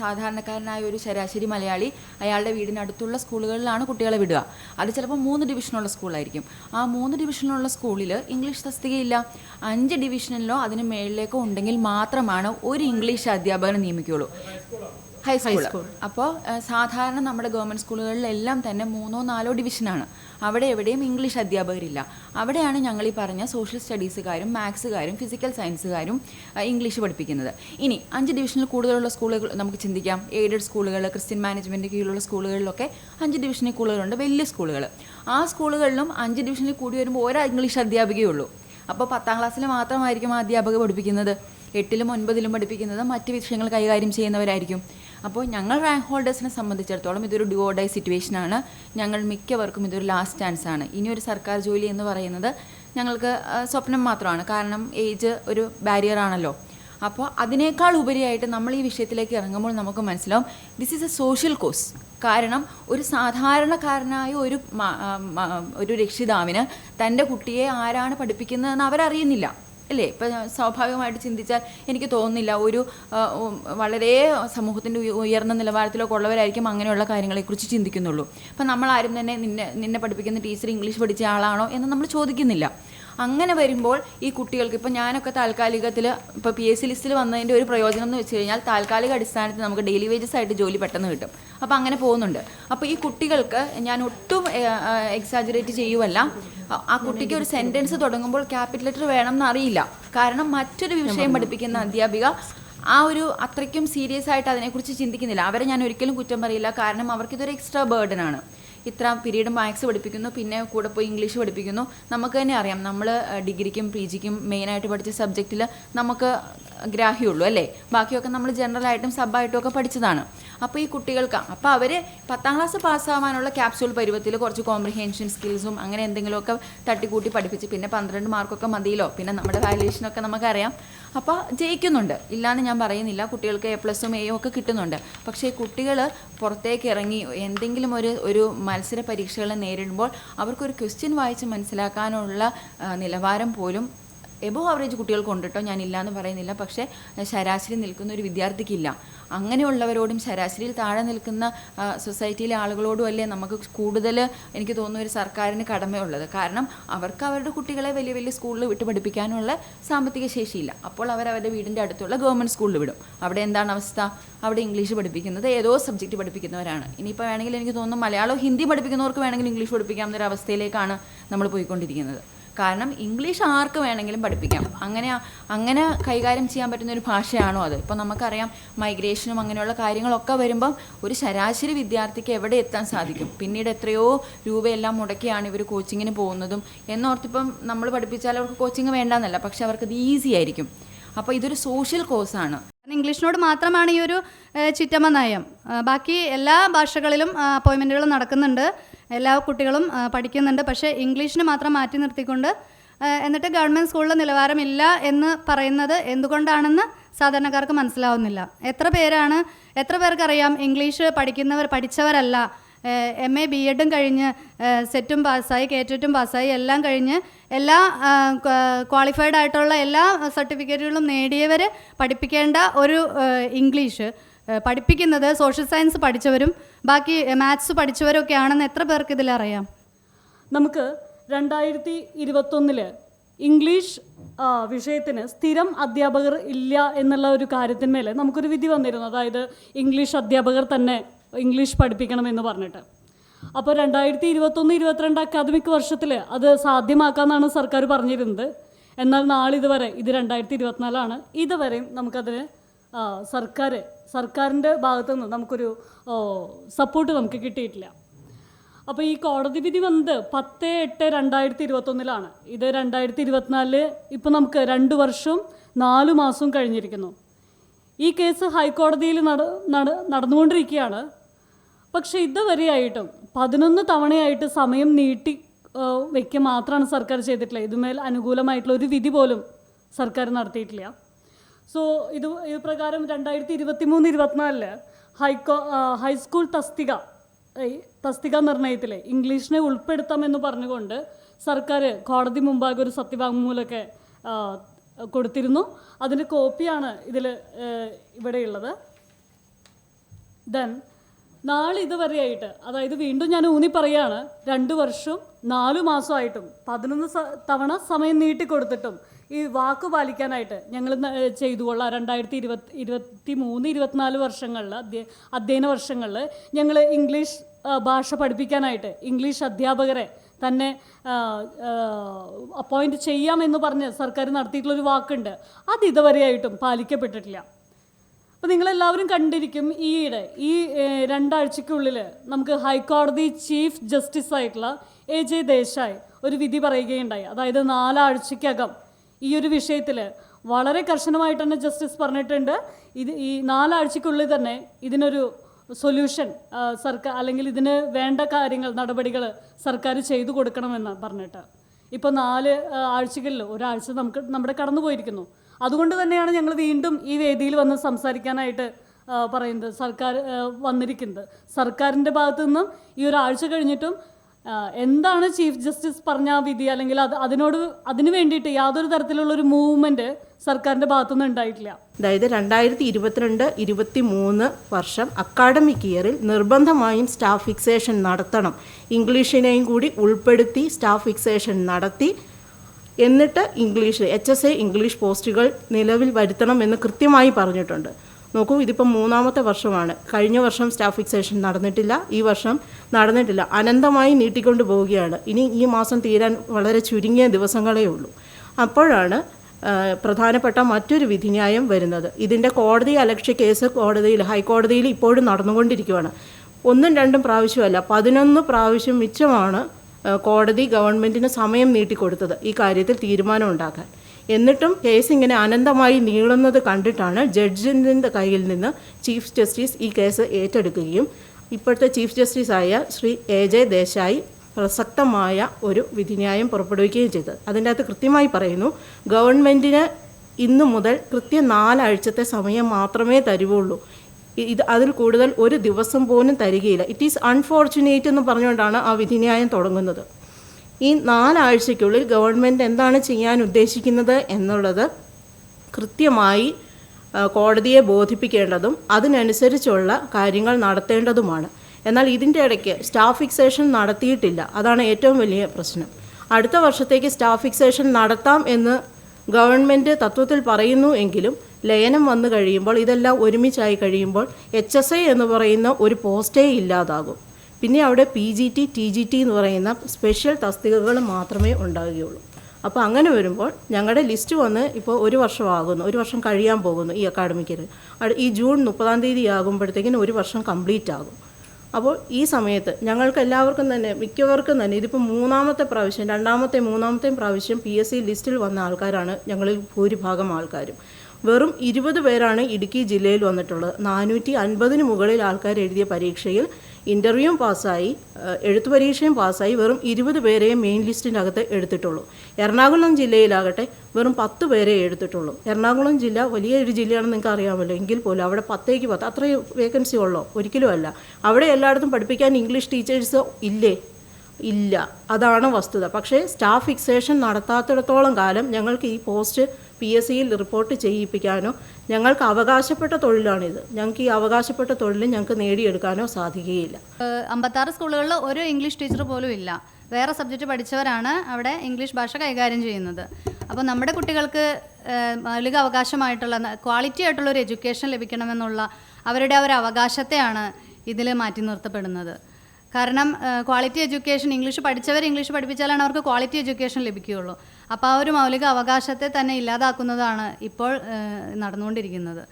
സാധാരണക്കാരനായ ഒരു ശരാശരി മലയാളി അയാളുടെ വീടിനടുത്തുള്ള സ്കൂളുകളിലാണ് കുട്ടികളെ വിടുക. അത് ചിലപ്പോൾ മൂന്ന് ഡിവിഷനുള്ള സ്കൂളായിരിക്കും. ആ മൂന്ന് ഡിവിഷനുള്ള സ്കൂളിൽ ഇംഗ്ലീഷ് തസ്തികയില്ല. അഞ്ച് ഡിവിഷനിലോ അതിന് മേളിലേക്കോ ഉണ്ടെങ്കിൽ മാത്രമാണ് ഒരു ഇംഗ്ലീഷ് അധ്യാപകനെ നിയമിക്കുകയുള്ളൂ. ഹൈസ്കൂൾ അപ്പോൾ സാധാരണ നമ്മുടെ ഗവൺമെന്റ് സ്കൂളുകളിലെല്ലാം തന്നെ മൂന്നോ നാലോ ഡിവിഷനാണ്. അവിടെ എവിടെയും ഇംഗ്ലീഷ് അധ്യാപകരില്ല. അവിടെയാണ് ഞങ്ങൾ ഈ പറഞ്ഞ സോഷ്യൽ സ്റ്റഡീസുകാരും മാത്സുകാരും ഫിസിക്കൽ സയൻസുകാരും ഇംഗ്ലീഷ് പഠിപ്പിക്കുന്നത്. ഇനി അഞ്ച് ഡിവിഷനിൽ കൂടുതലുള്ള സ്കൂളുകൾ നമുക്ക് ചിന്തിക്കാം. എയ്ഡഡ് സ്കൂളുകൾ ക്രിസ്ത്യൻ മാനേജ്മെന്റ് കീഴിലുള്ള സ്കൂളുകളിലൊക്കെ അഞ്ച് ഡിവിഷനിൽ കൂടുതലുണ്ട് വലിയ സ്കൂളുകൾ. ആ സ്കൂളുകളിലും അഞ്ച് ഡിവിഷനിൽ കൂടി വരുമ്പോൾ ഒരാ ഇംഗ്ലീഷ് അധ്യാപികയേ ഉള്ളൂ. അപ്പോൾ പത്താം ക്ലാസ്സിൽ മാത്രമായിരിക്കും ആ അധ്യാപക പഠിപ്പിക്കുന്നത്. എട്ടിലും ഒൻപതിലും പഠിപ്പിക്കുന്നത് മറ്റ് വിഷയങ്ങൾ കൈകാര്യം ചെയ്യുന്നവരായിരിക്കും. അപ്പോൾ ഞങ്ങൾ റാങ്ക് ഹോൾഡേഴ്സിനെ സംബന്ധിച്ചിടത്തോളം ഇതൊരു ഡ്യൂഡൈ സിറ്റുവേഷൻ ആണ്. ഞങ്ങൾ മിക്കവർക്കും ഇതൊരു ലാസ്റ്റ് ചാൻസ് ആണ്. ഇനി ഒരു സർക്കാർ ജോലി എന്ന് പറയുന്നത് ഞങ്ങൾക്ക് സ്വപ്നം മാത്രമാണ്. കാരണം ഏജ് ഒരു ബാരിയർ ആണല്ലോ. അപ്പോൾ അതിനേക്കാൾ ഉപരിയായിട്ട് നമ്മൾ ഈ വിഷയത്തിലേക്ക് ഇറങ്ങുമ്പോൾ നമുക്ക് മനസ്സിലാവും this is a social cause കാരണം ഒരു സാധാരണക്കാരനായ ഒരു ഒരു രക്ഷിതാവിന് തന്റെ കുട്ടിയെ ആരാണ് പഠിപ്പിക്കുന്നതെന്ന് അവരറിയുന്നില്ല. അല്ലേ? ഇപ്പം സ്വാഭാവികമായിട്ട് ചിന്തിച്ചാൽ എനിക്ക് തോന്നുന്നില്ല ഒരു വളരെ സമൂഹത്തിന്റെ ഉയർന്ന നിലവാരത്തിലൊക്കെ ഉള്ളവരായിരിക്കും അങ്ങനെയുള്ള കാര്യങ്ങളെക്കുറിച്ച് ചിന്തിക്കുന്നുള്ളൂ. അപ്പം നമ്മളാരും തന്നെ നിന്നെ നിന്നെ പഠിപ്പിക്കുന്ന ടീച്ചർ ഇംഗ്ലീഷ് പഠിച്ച ആളാണോ എന്ന് നമ്മൾ ചോദിക്കുന്നില്ല. അങ്ങനെ വരുമ്പോൾ ഈ കുട്ടികൾക്ക് ഇപ്പം ഞാനൊക്കെ താൽക്കാലികത്തിൽ ഇപ്പോൾ പി എസ് സി ലിസ്റ്റിൽ വന്നതിന്റെ ഒരു പ്രയോജനം എന്ന് വെച്ച് കഴിഞ്ഞാൽ താൽക്കാലിക അടിസ്ഥാനത്തിൽ നമുക്ക് ഡെയിലി വേജസ് ആയിട്ട് ജോലി പെട്ടെന്ന് കിട്ടും. അപ്പോൾ അങ്ങനെ പോകുന്നുണ്ട്. അപ്പോൾ ഈ കുട്ടികൾക്ക് ഞാൻ ഒട്ടും എക്സാജുറേറ്റ് ചെയ്യുമല്ല ആ- ആ കുട്ടിക്ക് ഒരു സെന്റൻസ് തുടങ്ങുമ്പോൾ ക്യാപിറ്റൽ ലെറ്റർ വേണം എന്നറിയില്ല. കാരണം മറ്റൊരു വിഷയം പഠിപ്പിക്കുന്ന അധ്യാപിക ആ ഒരു അത്രയ്ക്കും സീരിയസ് ആയിട്ട് അതിനെക്കുറിച്ച് ചിന്തിക്കുന്നില്ല. അവരെ ഞാൻ ഒരിക്കലും കുറ്റം പറയില്ല. കാരണം അവർക്കിതൊരു എക്സ്ട്രാ ബേർഡൻ ആണ്. ഇത്ര പീരീഡ് മാത്സ് പഠിപ്പിക്കുന്നു പിന്നെ കൂടെ പോയി ഇംഗ്ലീഷ് പഠിപ്പിക്കുന്നു. നമുക്ക് തന്നെ അറിയാം നമ്മൾ ഡിഗ്രിക്കും പി ജിക്കും മെയിനായിട്ട് പഠിച്ച സബ്ജക്റ്റിൽ നമുക്ക് ഗ്രാഹ്യമുള്ളൂ അല്ലേ? ബാക്കിയൊക്കെ നമ്മൾ ജനറലായിട്ടും സബായിട്ടും ഒക്കെ പഠിച്ചതാണ്. അപ്പോൾ ഈ കുട്ടികൾക്ക് അപ്പോൾ അവർ പത്താം ക്ലാസ് പാസ്സാവാനുള്ള ക്യാപ്സ്യൂൾ പരുവത്തിൽ കുറച്ച് കോംപ്രിഹെൻഷൻ സ്കിൽസും അങ്ങനെ എന്തെങ്കിലുമൊക്കെ തട്ടിക്കൂട്ടി പഠിപ്പിച്ച് പിന്നെ പന്ത്രണ്ട് മാർക്കൊക്കെ മതിയല്ലോ. പിന്നെ നമ്മുടെ വാല്യുവേഷനൊക്കെ നമുക്കറിയാം. അപ്പോൾ ജയിക്കുന്നുണ്ട്. ഇല്ലാന്ന് ഞാൻ പറയുന്നില്ല. കുട്ടികൾക്ക് എ പ്ലസും എയും ഒക്കെ കിട്ടുന്നുണ്ട്. പക്ഷേ കുട്ടികൾ പുറത്തേക്ക് ഇറങ്ങി എന്തെങ്കിലും ഒരു ഒരു മത്സര പരീക്ഷകളെ നേരിടുമ്പോൾ അവർക്കൊരു ക്വസ്റ്റ്യൻ വായിച്ച് മനസ്സിലാക്കാനുള്ള നിലവാരം പോലും എബോ ആവറേജ് കുട്ടികൾ കേട്ടോ ഞാനില്ല എന്ന് പറയുന്നില്ല. പക്ഷേ ശരാശരി നിൽക്കുന്ന ഒരു വിദ്യാർത്ഥിക്കില്ല. അങ്ങനെയുള്ളവരോടും ശരാശരിയിൽ താഴെ നിൽക്കുന്ന സൊസൈറ്റിയിലെ ആളുകളോടും അല്ലേ നമുക്ക് കൂടുതൽ എനിക്ക് തോന്നുന്നു ഒരു സർക്കാരിന് കടമയുള്ളത്. കാരണം അവർക്ക് അവരുടെ കുട്ടികളെ വലിയ വലിയ സ്കൂളിൽ വിട്ട് പഠിപ്പിക്കാനുള്ള സാമ്പത്തിക ശേഷിയില്ല. അപ്പോൾ അവർ അവരുടെ വീടിന്റെ അടുത്തുള്ള ഗവൺമെന്റ് സ്കൂളിൽ വിടും. അവിടെ എന്താണ് അവസ്ഥ? അവിടെ ഇംഗ്ലീഷ് പഠിപ്പിക്കുന്നത് ഏതോ സബ്ജക്റ്റ് പഠിപ്പിക്കുന്നവരാണ്. ഇനിയിപ്പോൾ വേണമെങ്കിൽ എനിക്ക് തോന്നുന്നു മലയാളം ഹിന്ദി പഠിപ്പിക്കുന്നവർക്ക് വേണമെങ്കിൽ ഇംഗ്ലീഷ് പഠിപ്പിക്കാവുന്ന ഒരു അവസ്ഥയിലേക്കാണ് നമ്മൾ പോയിക്കൊണ്ടിരിക്കുന്നത്. കാരണം ഇംഗ്ലീഷ് ആർക്ക് വേണമെങ്കിലും പഠിപ്പിക്കാം. അങ്ങനെ അങ്ങനെ കൈകാര്യം ചെയ്യാൻ പറ്റുന്ന ഒരു ഭാഷയാണോ അത്? ഇപ്പോൾ നമുക്കറിയാം മൈഗ്രേഷനും അങ്ങനെയുള്ള കാര്യങ്ങളൊക്കെ വരുമ്പം ഒരു ശരാശരി വിദ്യാർത്ഥിക്ക് എവിടെ എത്താൻ സാധിക്കും? പിന്നീട് എത്രയോ രൂപയെല്ലാം മുടക്കിയാണ് ഇവർ കോച്ചിങ്ങിന് പോകുന്നതും. എന്നോർത്തിപ്പം നമ്മൾ പഠിപ്പിച്ചാൽ അവർക്ക് കോച്ചിങ് വേണ്ടെന്നല്ല പക്ഷെ അവർക്ക് അവർക്കത് ഈസി ആയിരിക്കും. അപ്പോൾ ഇതൊരു സോഷ്യൽ കോഴ്സാണ്. ഇംഗ്ലീഷിനോട് മാത്രമാണ് ഈ ഒരു ചിറ്റമ്മ നയം. ബാക്കി എല്ലാ ഭാഷകളിലും അപ്പോയിൻമെന്റുകൾ നടക്കുന്നുണ്ട്. എല്ലാ കുട്ടികളും പഠിക്കുന്നുണ്ട്. പക്ഷേ ഇംഗ്ലീഷിന് മാത്രം മാറ്റി നിർത്തിക്കൊണ്ട് എന്നിട്ട് ഗവൺമെന്റ് സ്കൂളിലെ നിലവാരമില്ല എന്ന് പറയുന്നത് എന്തുകൊണ്ടാണെന്ന് സാധാരണക്കാർക്ക് മനസ്സിലാവുന്നില്ല. എത്ര പേരാണ് എത്ര പേർക്കറിയാം ഇംഗ്ലീഷ് പഠിക്കുന്നവർ പഠിച്ചവരല്ല. എം എ ബി എഡും കഴിഞ്ഞ് സെറ്റും പാസ്സായി കേറ്ററ്റും പാസ്സായി എല്ലാം കഴിഞ്ഞ് എല്ലാ ക്വാളിഫൈഡ് ആയിട്ടുള്ള എല്ലാ സർട്ടിഫിക്കറ്റുകളും നേടിയവർ പഠിപ്പിക്കേണ്ട ഒരു ഇംഗ്ലീഷ്. പഠിപ്പിക്കുന്നത് സോഷ്യൽ സയൻസ് പഠിച്ചവരും ബാക്കി മാത്സ് പഠിച്ചവരൊക്കെ ആണെന്ന് എത്ര പേർക്ക് ഇതിലറിയാം നമുക്ക് രണ്ടായിരത്തി ഇരുപത്തൊന്നിൽ ഇംഗ്ലീഷ് വിഷയത്തിന് സ്ഥിരം അധ്യാപകർ ഇല്ല എന്നുള്ള ഒരു കാര്യത്തിന്മേൽ നമുക്കൊരു വിധി വന്നിരുന്നു. അതായത് ഇംഗ്ലീഷ് അധ്യാപകർ തന്നെ ഇംഗ്ലീഷ് പഠിപ്പിക്കണമെന്ന് പറഞ്ഞിട്ട്. അപ്പോൾ രണ്ടായിരത്തി ഇരുപത്തൊന്ന് ഇരുപത്തിരണ്ട് അക്കാദമിക് വർഷത്തിൽ അത് സാധ്യമാക്കാമെന്നാണ് സർക്കാർ പറഞ്ഞിരുന്നത്. എന്നാൽ നാളിതുവരെ ഇത് രണ്ടായിരത്തി ഇരുപത്തിനാലാണ്. ഇതുവരെയും നമുക്കതിന് സർക്കാർ സർക്കാരിന്റെ ഭാഗത്തു നിന്ന് നമുക്കൊരു സപ്പോർട്ട് നമുക്ക് കിട്ടിയിട്ടില്ല. അപ്പോൾ ഈ കോടതി വിധി വന്നത് പത്ത് എട്ട് രണ്ടായിരത്തി ഇരുപത്തൊന്നിലാണ് ഇത് രണ്ടായിരത്തി ഇരുപത്തിനാലിൽ ഇപ്പോൾ നമുക്ക് രണ്ട് വർഷവും നാല് മാസവും കഴിഞ്ഞിരിക്കുന്നു. ഈ കേസ് ഹൈക്കോടതിയിൽ നട നട നടന്നുകൊണ്ടിരിക്കുകയാണ്. പക്ഷേ ഇതുവരെയായിട്ടും പതിനൊന്ന് തവണയായിട്ട് സമയം നീട്ടി വയ്ക്കുക മാത്രമാണ് സർക്കാർ ചെയ്തിട്ടില്ല ഇതുമേൽ അനുകൂലമായിട്ടുള്ള ഒരു വിധി പോലും സർക്കാർ നടത്തിയിട്ടില്ല. സോ ഇത് ഇത് പ്രകാരം രണ്ടായിരത്തി ഇരുപത്തി മൂന്ന് ഇരുപത്തിനാലിൽ ഹൈക്കോ ഹൈസ്കൂൾ തസ്തിക തസ്തിക നിർണയത്തിലെ ഇംഗ്ലീഷിനെ ഉൾപ്പെടുത്താമെന്ന് പറഞ്ഞുകൊണ്ട് സർക്കാർ കോടതി മുമ്പാകെ ഒരു സത്യവാങ്മൂലമൊക്കെ കൊടുത്തിരുന്നു. അതിന്റെ കോപ്പിയാണ് ഇതിൽ ഇവിടെയുള്ളത്. ദെൻ നാളെ ഇതുവരെയായിട്ട് അതായത് വീണ്ടും ഞാൻ ഊന്നി പറയാണ് രണ്ട് വർഷവും നാലു മാസമായിട്ടും പതിനൊന്ന് തവണ സമയം നീട്ടിക്കൊടുത്തിട്ടും ഈ വാക്ക് പാലിക്കാനായിട്ട് ഞങ്ങൾ ചെയ്തു കൊള്ളാം. രണ്ടായിരത്തി ഇരുപത്തി ഇരുപത്തി മൂന്ന് ഇരുപത്തിനാല് വർഷങ്ങളിൽ അധ്യ അധ്യയന വർഷങ്ങളിൽ ഞങ്ങൾ ഇംഗ്ലീഷ് ഭാഷ പഠിപ്പിക്കാനായിട്ട് ഇംഗ്ലീഷ് അധ്യാപകരെ തന്നെ അപ്പോയിന്റ് ചെയ്യാമെന്ന് പറഞ്ഞ് സർക്കാർ നടത്തിയിട്ടുള്ളൊരു വാക്കുണ്ട്. അത് ഇതുവരെയായിട്ടും പാലിക്കപ്പെട്ടിട്ടില്ല. അപ്പോൾ നിങ്ങളെല്ലാവരും കണ്ടിരിക്കും ഈയിടെ ഈ രണ്ടാഴ്ചയ്ക്കുള്ളിൽ നമുക്ക് ഹൈക്കോടതി ചീഫ് ജസ്റ്റിസ് ആയിട്ടുള്ള എ ജെ ദേശായി ഒരു വിധി പറയുകയുണ്ടായി. അതായത് നാലാഴ്ചയ്ക്കകം ഈ ഒരു വിഷയത്തിൽ വളരെ കർശനമായിട്ട് തന്നെ ജസ്റ്റിസ് പറഞ്ഞിട്ടുണ്ട്. ഇത് ഈ നാലാഴ്ചക്കുള്ളിൽ തന്നെ ഇതിനൊരു സൊല്യൂഷൻ സർക്കാർ അല്ലെങ്കിൽ ഇതിന് വേണ്ട കാര്യങ്ങൾ നടപടികൾ സർക്കാർ ചെയ്തു കൊടുക്കണമെന്ന് പറഞ്ഞിട്ട്. ഇപ്പോൾ നാല് ആഴ്ചകളിൽ ഒരാഴ്ച നമുക്ക് നമ്മുടെ കടന്നു പോയിരിക്കുന്നു. അതുകൊണ്ട് തന്നെയാണ് ഞങ്ങൾ വീണ്ടും ഈ വേദിയിൽ വന്ന് സംസാരിക്കാനായിട്ട് പറയുന്നത്. സർക്കാർ വന്നിരിക്കുന്നത്. സർക്കാരിന്റെ ഭാഗത്തു നിന്നും ഈ ഒരാഴ്ച കഴിഞ്ഞിട്ടും എന്താണ് ചീഫ് ജസ്റ്റിസ് പറഞ്ഞ വിധി? അല്ലെങ്കിൽ അത് അതിനോട് അതിന് വേണ്ടിയിട്ട് യാതൊരു തരത്തിലുള്ള ഒരു മൂവ്മെന്റ് സർക്കാരിന്റെ ഭാഗത്തുനിന്ന് ഉണ്ടായിട്ടില്ല. അതായത് രണ്ടായിരത്തി ഇരുപത്തിരണ്ട് ഇരുപത്തി മൂന്ന് വർഷം അക്കാഡമിക് ഇയറിൽ നിർബന്ധമായും സ്റ്റാഫ് ഫിക്സേഷൻ നടത്തണം. ഇംഗ്ലീഷിനെയും കൂടി ഉൾപ്പെടുത്തി സ്റ്റാഫ് ഫിക്സേഷൻ നടത്തി. എന്നിട്ട് English H S A English പോസ്റ്റുകൾ നിലവിൽ വരുത്തണം എന്ന് കൃത്യമായി പറഞ്ഞിട്ടുണ്ട്. നോക്കൂ ഇതിപ്പം മൂന്നാമത്തെ വർഷമാണ്. കഴിഞ്ഞ വർഷം സ്റ്റാഫ് ഫിക്സേഷൻ നടന്നിട്ടില്ല ഈ വർഷം നടന്നിട്ടില്ല. അനന്തമായി നീട്ടിക്കൊണ്ട് പോവുകയാണ്. ഇനി ഈ മാസം തീരാൻ വളരെ ചുരുങ്ങിയ ദിവസങ്ങളേ ഉള്ളൂ. അപ്പോഴാണ് പ്രധാനപ്പെട്ട മറ്റൊരു വിധിന്യായം വരുന്നത്. ഇതിന്റെ കോടതി അലക്ഷ്യ കേസ് കോടതിയിൽ ഹൈക്കോടതിയിൽ ഇപ്പോഴും നടന്നുകൊണ്ടിരിക്കുകയാണ് ഒന്നും രണ്ടും പ്രാവശ്യമല്ല പതിനൊന്ന് പ്രാവശ്യം മിച്ചമാണ് കോടതി ഗവൺമെന്റിന് സമയം നീട്ടിക്കൊടുത്തത്. ഈ കാര്യത്തിൽ തീരുമാനം ഉണ്ടാക്കാൻ. എന്നിട്ടും കേസ് ഇങ്ങനെ അനന്തമായി നീളുന്നത് കണ്ടിട്ടാണ് ജഡ്ജിന്റെ കയ്യിൽ നിന്ന് ചീഫ് ജസ്റ്റിസ് ഈ കേസ് ഏറ്റെടുക്കുകയും ഇപ്പോഴത്തെ ചീഫ് ജസ്റ്റിസായ ശ്രീ എ ജെ ദേശായി പ്രസക്തമായ ഒരു വിധിന്യായം പുറപ്പെടുവിക്കുകയും ചെയ്തത്. അതിന്റെ അകത്ത് കൃത്യമായി പറയുന്നു ഗവൺമെന്റിന് ഇന്നു മുതൽ കൃത്യം നാലാഴ്ചത്തെ സമയം മാത്രമേ തരുവുള്ളൂ. ഇത് അതിൽ കൂടുതൽ ഒരു ദിവസം പോലും തരികയില്ല. ഇറ്റ് ഈസ് അൺഫോർച്ചുനേറ്റ് എന്ന് പറഞ്ഞുകൊണ്ടാണ് ആ വിധിന്യായം തുടങ്ങുന്നത്. ഈ നാലാഴ്ചയ്ക്കുള്ളിൽ ഗവൺമെന്റ് എന്താണ് ചെയ്യാൻ ഉദ്ദേശിക്കുന്നത് എന്നുള്ളത് കൃത്യമായി കോടതിയെ ബോധിപ്പിക്കേണ്ടതും അതിനനുസരിച്ചുള്ള കാര്യങ്ങൾ നടത്തേണ്ടതുമാണ്. എന്നാൽ ഇതിന്റെ ഇടയ്ക്ക് സ്റ്റാഫ് ഫിക്സേഷൻ നടത്തിയിട്ടില്ല. അതാണ് ഏറ്റവും വലിയ പ്രശ്നം. അടുത്ത വർഷത്തേക്ക് സ്റ്റാഫ് ഫിക്സേഷൻ നടത്താം എന്ന് ഗവൺമെന്റ് തത്വത്തിൽ പറയുന്നു എങ്കിലും ലയനം വന്നു കഴിയുമ്പോൾ ഇതെല്ലാം ഒരുമിച്ചായി കഴിയുമ്പോൾ എച്ച് എന്ന് പറയുന്ന ഒരു പോസ്റ്റേ ഇല്ലാതാകും. പിന്നെ അവിടെ P G T T G T എന്ന് പറയുന്ന സ്പെഷ്യൽ തസ്തികകൾ മാത്രമേ ഉണ്ടാവുകയുള്ളൂ. അപ്പോൾ അങ്ങനെ വരുമ്പോൾ ഞങ്ങളുടെ ലിസ്റ്റ് വന്ന് ഇപ്പോൾ ഒരു വർഷമാകുന്നു ഒരു വർഷം കഴിയാൻ പോകുന്നു ഈ അക്കാഡമിക്കിൽ ഈ ജൂൺ മുപ്പതാം തീയതി ആകുമ്പോഴത്തേക്കിനും ഒരു വർഷം കംപ്ലീറ്റ് ആകും. അപ്പോൾ ഈ സമയത്ത് ഞങ്ങൾക്ക് എല്ലാവർക്കും തന്നെ മിക്കവർക്കും തന്നെ ഇതിപ്പോൾ മൂന്നാമത്തെ പ്രാവശ്യം രണ്ടാമത്തെ മൂന്നാമത്തെ പ്രാവശ്യം പി എസ് സി ലിസ്റ്റിൽ വന്ന ആൾക്കാരാണ് ഞങ്ങളിൽ ഭൂരിഭാഗം ആൾക്കാരും. വെറും ഇരുപത് പേരാണ് ഇടുക്കി ജില്ലയിൽ വന്നിട്ടുള്ളത്. നാനൂറ്റി അൻപതിന് മുകളിൽ ആൾക്കാർ എഴുതിയ പരീക്ഷയിൽ ഇന്റർവ്യൂവും പാസ്സായി എഴുത്ത് പരീക്ഷയും പാസ്സായി വെറും ഇരുപത് പേരെ മെയിൻ ലിസ്റ്റിന്റെ അകത്ത് എടുത്തിട്ടുള്ളൂ. എറണാകുളം ജില്ലയിലാകട്ടെ വെറും പത്ത് പേരെ എടുത്തിട്ടുള്ളൂ. എറണാകുളം ജില്ല വലിയൊരു ജില്ലയാണെന്ന് നിങ്ങൾക്ക് അറിയാമല്ലോ. എങ്കിൽ പോലും അവിടെ പത്തേക്ക് പത്ത് അത്രയും വേക്കൻസി ഉള്ളോ? ഒരിക്കലും അല്ല. അവിടെ എല്ലായിടത്തും പഠിപ്പിക്കാൻ ഇംഗ്ലീഷ് ടീച്ചേഴ്സ് ഇല്ലേ? ഇല്ല. അതാണ് വസ്തുത. പക്ഷേ സ്റ്റാഫ് ഫിക്സേഷൻ നടത്താത്തിടത്തോളം കാലം ഞങ്ങൾക്ക് ഈ പോസ്റ്റ് പി എസ് സിയിൽ റിപ്പോർട്ട് ചെയ്യിപ്പിക്കാനോ ഞങ്ങൾക്ക് അവകാശപ്പെട്ട തൊഴിലാണിത്. ഞങ്ങൾക്ക് ഈ അവകാശപ്പെട്ട തൊഴിൽ ഞങ്ങൾക്ക് നേടിയെടുക്കാനോ സാധിക്കുകയില്ല. അമ്പത്താറ് സ്കൂളുകളിൽ ഒരു ഇംഗ്ലീഷ് ടീച്ചർ പോലും ഇല്ല. വേറെ സബ്ജക്റ്റ് പഠിച്ചവരാണ് അവിടെ ഇംഗ്ലീഷ് ഭാഷ കൈകാര്യം ചെയ്യുന്നത്. അപ്പോൾ നമ്മുടെ കുട്ടികൾക്ക് മൗലിക അവകാശമായിട്ടുള്ള ക്വാളിറ്റി ആയിട്ടുള്ള ഒരു എഡ്യൂക്കേഷൻ ലഭിക്കണമെന്നുള്ള അവരുടെ ഒരു അവകാശത്തെയാണ് ഇതിൽ മാറ്റി നിർത്തപ്പെടുന്നത്. കാരണം ക്വാളിറ്റി എഡ്യൂക്കേഷൻ ഇംഗ്ലീഷ് പഠിച്ചവർ ഇംഗ്ലീഷ് പഠിപ്പിച്ചാലാണ് അവർക്ക് ക്വാളിറ്റി എഡ്യൂക്കേഷൻ ലഭിക്കുകയുള്ളൂ. അപ്പോൾ ആ ഒരു മൗലിക അവകാശത്തെ തന്നെ ഇല്ലാതാക്കുന്നതാണ് ഇപ്പോൾ നടന്നുകൊണ്ടിരിക്കുന്നത്.